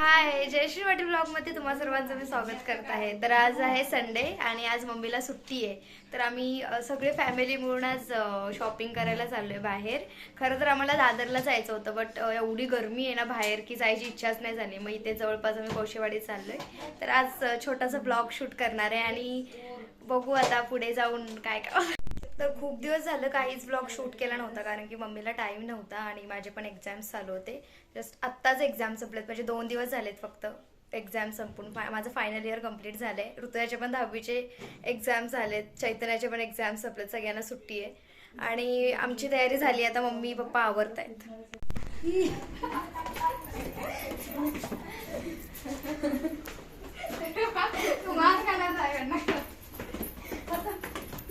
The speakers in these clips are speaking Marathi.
हाय जयश्री वाटी ब्लॉगमध्ये तुम्हा सर्वांचं मी स्वागत करत आहे. तर आज आहे संडे आणि आज मम्मीला सुट्टी आहे. तर आम्ही सगळे फॅमिली मिळून आज शॉपिंग करायला चाललो आहे बाहेर. खरं तर आम्हाला दादरला जायचं होतं बट एवढी गरमी आहे ना बाहेर की जायची इच्छाच नाही झाली. मग इथे जवळपास आम्ही कोशेवाडीत आहे तर आज छोटासा ब्लॉग शूट करणार आहे आणि बघू आता पुढे जाऊन काय काय तर खूप दिवस झालं काहीच ब्लॉग शूट केला नव्हता कारण की मम्मीला टाईम नव्हता आणि माझे पण एक्झाम्स चालू होते. जस्ट आत्ताच एक्झाम संपलेत म्हणजे दोन दिवस झालेत फक्त एक्झाम संपून. फा माझं फायनल इयर कंप्लीट झालं आहे ऋतुयाचे पण दहावीचे एक्झाम झालेत चैतन्याचे पण एक्झाम संपलेत सगळ्यांना सुट्टी आहे. आणि आमची तयारी झाली आता मम्मी पप्पा आवरत आहेत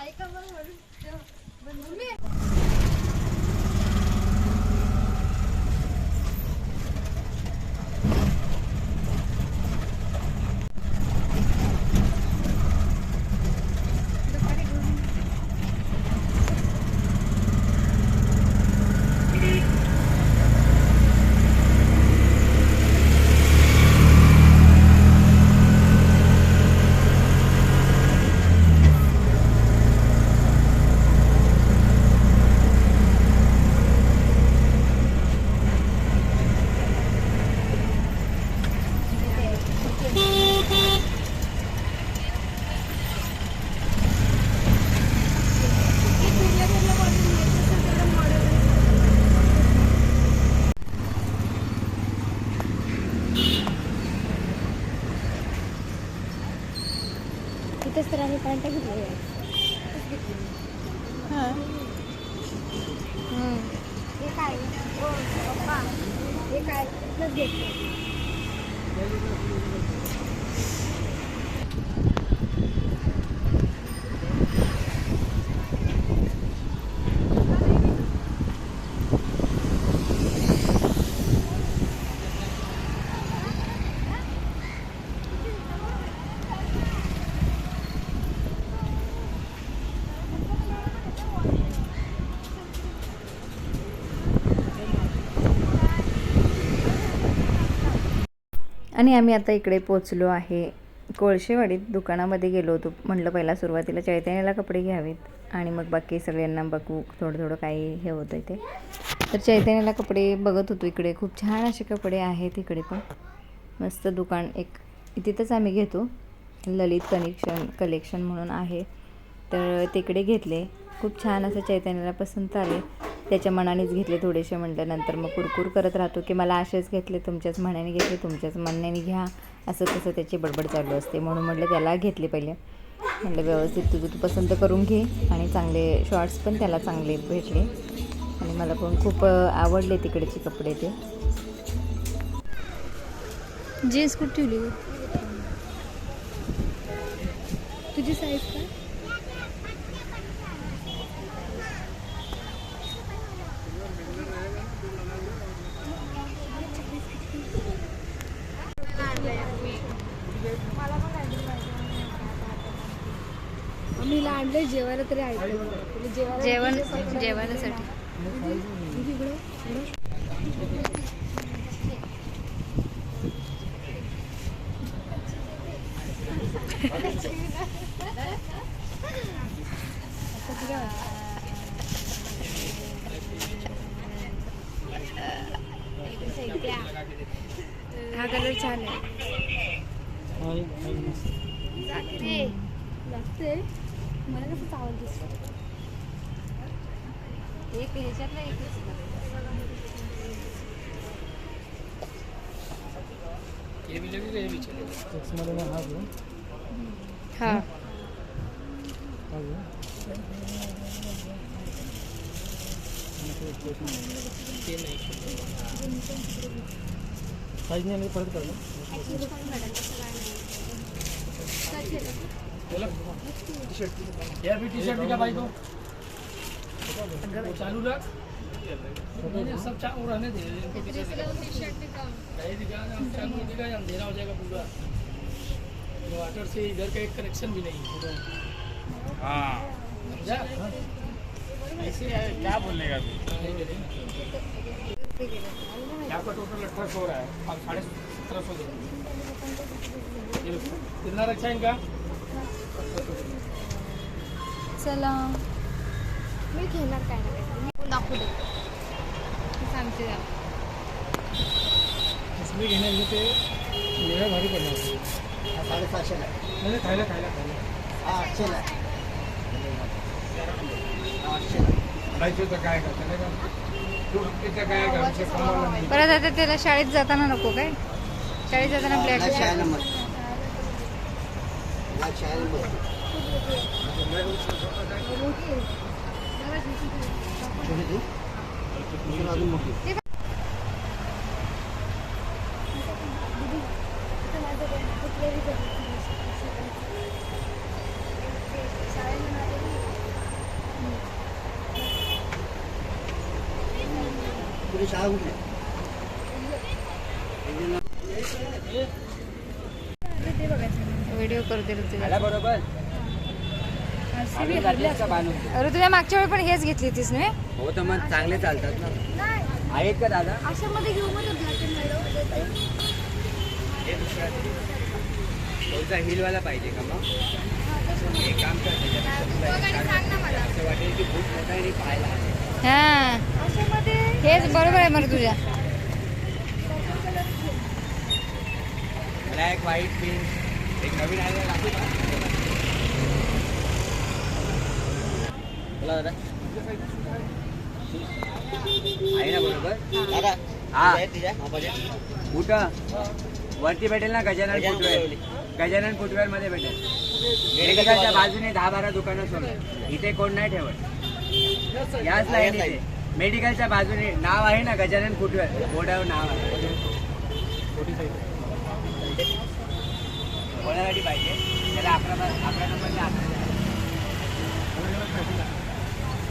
अरे का मग म्हणून मम्मी तिथेच तर आम्ही पॅन्ट घेतली हे काय? ओ पप्पा. हे काय? घेतलं आणि आम्ही आता इकडे पोचलो आहे. कोळशेवाडीत दुकानामध्ये गेलो होतो. म्हटलं पहिला सुरुवातीला चैतन्याला कपडे घ्यावेत आणि मग बाकी सगळ्यांना बघू थोडं थोडं काही हे होतं इथे तर चैतन्याला कपडे बघत होतो इकडे. खूप छान असे कपडे आहेत इकडे पण. मस्त दुकान एक तिथंच आम्ही घेतो. ललित कनेक्शन कलेक्शन म्हणून आहे. तर तिकडे घेतले. खूप छान असं चैतन्याला पसंत आले. त्याच्या मनानेच घेतले थोडेसे म्हटलं नंतर मग कुरकुर करत राहतो की मला असेच घेतले तुमच्याच मनाने घेतले तुमच्याच म्हणण्याने घ्या. असं तसं त्याची बडबड चालू असते. म्हणून म्हटलं त्याला घेतले पहिले. म्हटलं व्यवस्थित तुझं तू पसंत करून घे आणि चांगले शॉर्ट्स पण त्याला चांगले भेटले. आणि मला पण खूप आवडले तिकडचे कपडे ते. जीन्स कुठे ठेवली तुझी साईज का मी आणलंय जेवायला तरी ऐकलं जेवण जेवणासाठी हा कलर छान आहे लागते लागते मला कसं चावल दिसतं एक ह्याच्यातला एकच हा साईज नाही परत काढलं यार भी टी शर्ट चालू रख सब चालू रहने दे अंधेरा हो जाएगा पूरा वाटर से इधर का एक कनेक्शन भी नहीं हाँ ऐसे क्या तू आपका टोटल अठारह सौ रहा है आप साढ़े सत्रह सौ। कितना रखा है इनका चला मी घेणार काय ना मी दाखवू दे. मी सांगते त्याला. इसमें घेणे म्हणजे ते? वेगळ्या भारी पडणार साडेसातशेला नाही नाही, खायला खायला खायला. हा आठशेला आठशेला राहायचं तर काय करता नाही का? तू इथं काय घरचं कामाला नाही. परत आता त्याला शाळेत जाताना नको काय? शाळेत जाताना ब्लॅक ब्लॅक व्हिडिओ करू दे ऋतुजा बरोबर अरे तुझ्या मागच्या वेळी पण हेच घेतली होतीस ना हो तर मग चांगले चालतात ना. आहेत का दादा? अशामध्ये घेऊ मग कोणता हिलवाला पाहिजे का मग? एक काम कर त्याच्यात असं वाटेल की खूप मोठा आहे आणि पाहायला आहे. हा. हेच बरोबर आहे मग तुझ्या. Black white pink. एक नवीन आहे बोला दादा आहे ना बरोबर? दादा हा. कुठं? वरती भेटेल ना गजानन फुटवेअर. गजानन फुटवेअरमध्ये भेटेल मेडिकलच्या बाजूने दहा बारा दुकानं सोडून इथे कोण नाही ठेवत. याच लाईन इथे मेडिकलच्या बाजूने नाव आहे ना गजानन फुटवेअर. बोर्डावर नाव आहे. कोणासाठी पाहिजे. त्याला अकरा अकरा नंबरला अकरा द्या. दोन पॅटर्न काढून घेऊन ए दादा आज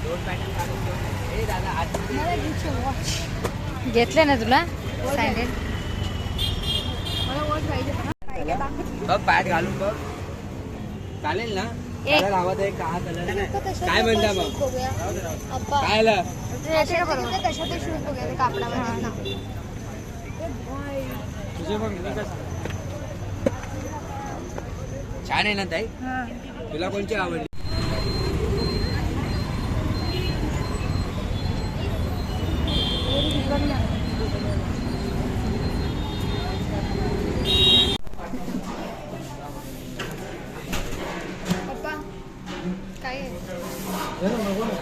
घेतले ना तुला? सँडल बघ पॅट घालून बघ. चालेल ना? हा काय म्हणता मग? काय. छान आहे ना ताई? तुला कोणची आवडली पप्पा काय आहे हे ना, नको ना.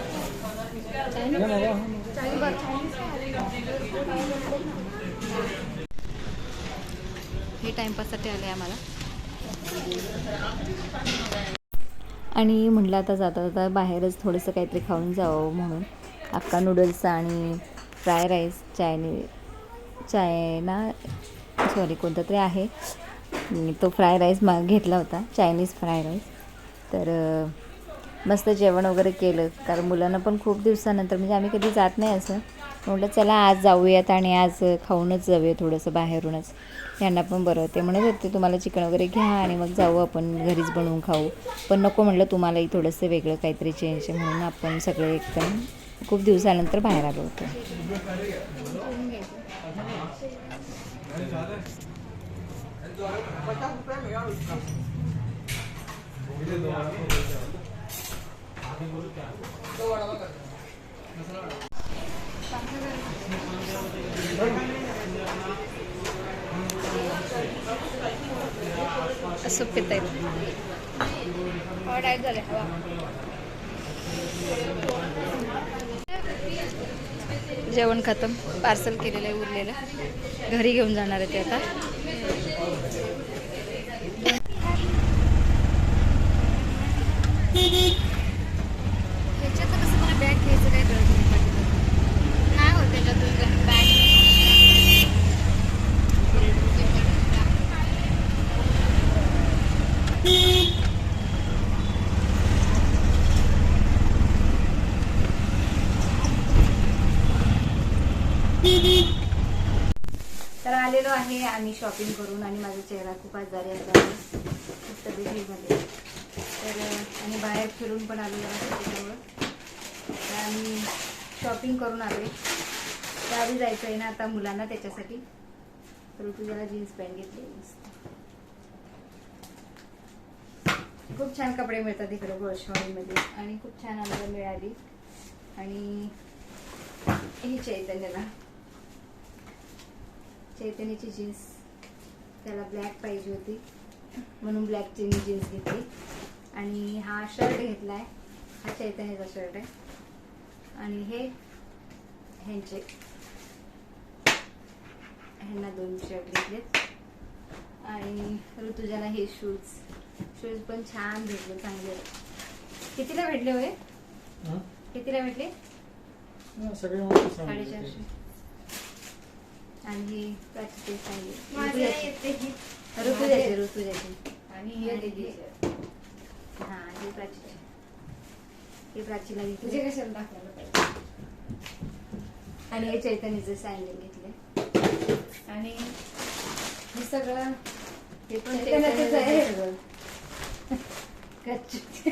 हे ना, नको, हा. टाईमपाससाठी आले आम्हाला. आणि म्हटलं आता जाता जाता बाहेरच थोडंसं काहीतरी खाऊन जावं म्हणून. अक्का नूडल्स आणि फ्राय राईस चायनी चायना सॉरी कोणता तरी आहे. मी तो फ्राय राईस माग घेतला होता चायनीज फ्राय राईस तर मस्त जेवण वगैरे केलं. कारण मुलांना पण खूप दिवसानंतर म्हणजे आम्ही कधी जात नाही असं. म्हटलं चला आज जाऊयात आणि आज खाऊनच जाऊया थोडंसं बाहेरूनच. यांना पण बरं ते म्हणत होते तुम्हाला चिकन वगैरे घ्या आणि मग जाऊ आपण घरीच बनवून खाऊ. पण नको म्हटलं तुम्हालाही थोडंसं वेगळं काहीतरी चेंज आहे म्हणून आपण सगळे एकदम खूप दिवसानंतर बाहेर आलो होतो. असं पिता येईल झाले हवा. जेवण खतम. पार्सल केलेलं आहे उरलेलं. घरी घेऊन जाणार आहे ते आता तर आणि शॉपिंग करून आणि माझा चेहरा खूप आजारी असल्यामुळे खूप तब्येत हे झाली तर आणि बाहेर फिरून पण आलेलो आहे त्याच्यामुळं. तर आम्ही शॉपिंग करून आले गावी जायचं आहे ना आता मुलांना त्याच्यासाठी. तर तुझ्याला जीन्स पॅन्ट घेतली. खूप छान कपडे मिळतात इकडे गोळशवाडीमध्ये आणि खूप छान आम्हाला मिळाली. आणि ही चैतन्याला. चैतन्याची जीन्स त्याला ब्लॅक पाहिजे होती. म्हणून ब्लॅकची मी जीन्स घेतली. आणि हा शर्ट घेतलाय. हा चैतन्याचा शर्ट आहे. आणि हे ह्यांचे. ह्यांना दोन शर्ट घेतलेत. आणि ऋतुजाला हे शूज शूज पण छान भेटले चांगले. कितीला भेटले होय? हाँ? कितीला भेटले. साडेचारशे. आणि ही प्राची सांगितली माझ्या ऋतुजाची. ऋतुजाची आणि ही हे- हा ही प्राचीची ही प्राचीला तुझे घेतली कशाला दाखवायला पाहिजे? आणि हे चैतन्यचे घेतले. आणि हे सगळं हे पण चैतन्याचंच आहे. चैतन्याचंच आहे सगळं. कच्ची.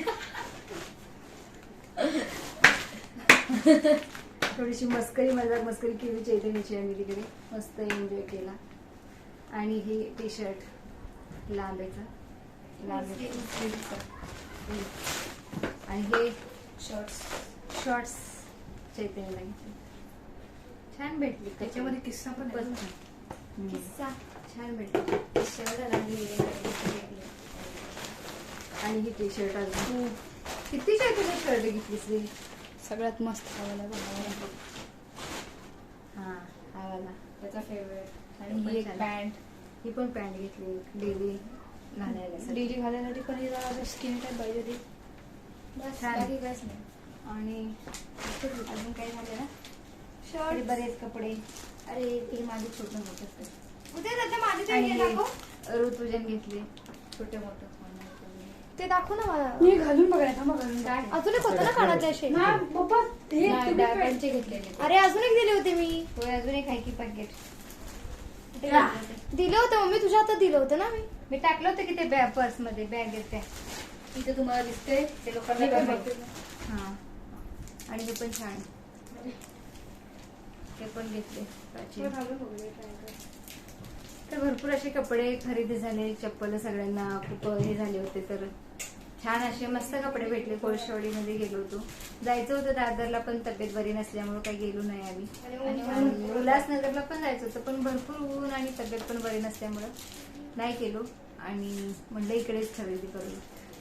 थोडीशी मस्करी मजाक मस्करी केली चैतन्याची आम्ही तिकडे. मस्त एन्जॉय केला. आणि हे टी शर्ट लांब याचं लांब याचं. हम्म. आणि हे शॉर्ट्स शॉर्ट्स चैतन्यला घेतले. छान भेटली. त्याच्यामध्ये किस्सा पण. किस्सा. छान भेटली. आणि ही टी शर्ट अजून किती चैतन्य शर्ट घेतलीस सगळ्यात मस्त हवाला हा हा वाला त्याचा फेवरेट आणि ही ही एक. पॅन्ट ही पण पॅन्ट घेतली डेली घालायला. डेली घालायसाठी पण हिला स्किन टाईप पाहिजे होती. बस. बाकी काहीच नाही. आणि अजून काय झालं ना? शर्ट बरेच कपडे. अरे ते माझे छोटे मोठे उद्या माझे ते हे ऋतुजन घेतले छोटे मोठे. ते दाखव ना मला. मी घालून बघायला थांबा घालून काय अजून एक होतं ना कानातले असे. ना पप्पा हे नाही, तुम्ही डायमंडचे घेतलेले. अरे अजून एक दिले होते मी. होय अजून एक आहे की पॅकेट दिलं होतं मम्मी तुझ्या हातात दिलं होतं ना मी. मी टाकलं होतं की ते पर्समध्ये बॅग त्या. इथे तुम्हाला दिसतंय ते लोकांना काय. हा. आणि हे पण छान. ते पण घेतले. प्राचीन. तर भरपूर असे कपडे खरेदी झाले चप्पल सगळ्यांना खूप हे झाले होते तर छान असे मस्त कपडे भेटले. कोळशेवाडीमध्ये गेलो होतो. जायचं होतं दादरला पण तब्येत बरी नसल्यामुळे काही गेलो नाही आम्ही. उल्हासनगरला पण जायचं होतं पण भरपूर ऊन आणि तब्येत पण बरी नसल्यामुळं नाही गेलो आणि म्हणलं इकडेच खरेदी करू.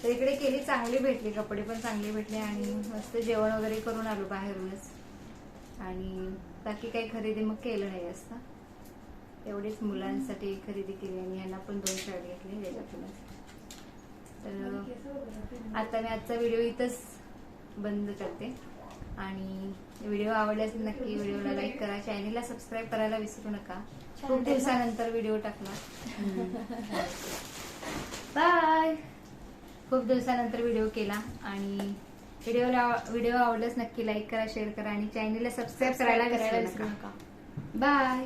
तर इकडे केली चांगली भेटली कपडे पण चांगले भेटले आणि मस्त जेवण वगैरे करून आलो बाहेरूनच. आणि बाकी काही खरेदी मग केलं नाही असतं. एवढेच मुलांसाठी खरेदी केली आणि यांना पण दोन शर्ट घेतले त्याच्यातूनच. तर आता मी आजचा व्हिडिओ इथंच बंद करते. आणि व्हिडिओ आवडल्यास नक्की व्हिडिओला लाईक करा. चॅनलला सबस्क्राईब करायला विसरू नका. खूप दिवसानंतर व्हिडिओ टाकला बाय! खूप दिवसानंतर व्हिडिओ केला आणि व्हिडिओला व्हिडिओ आवडल्यास नक्की लाईक करा शेअर करा आणि चॅनलला सबस्क्राईब करायला विसरू नका. बाय!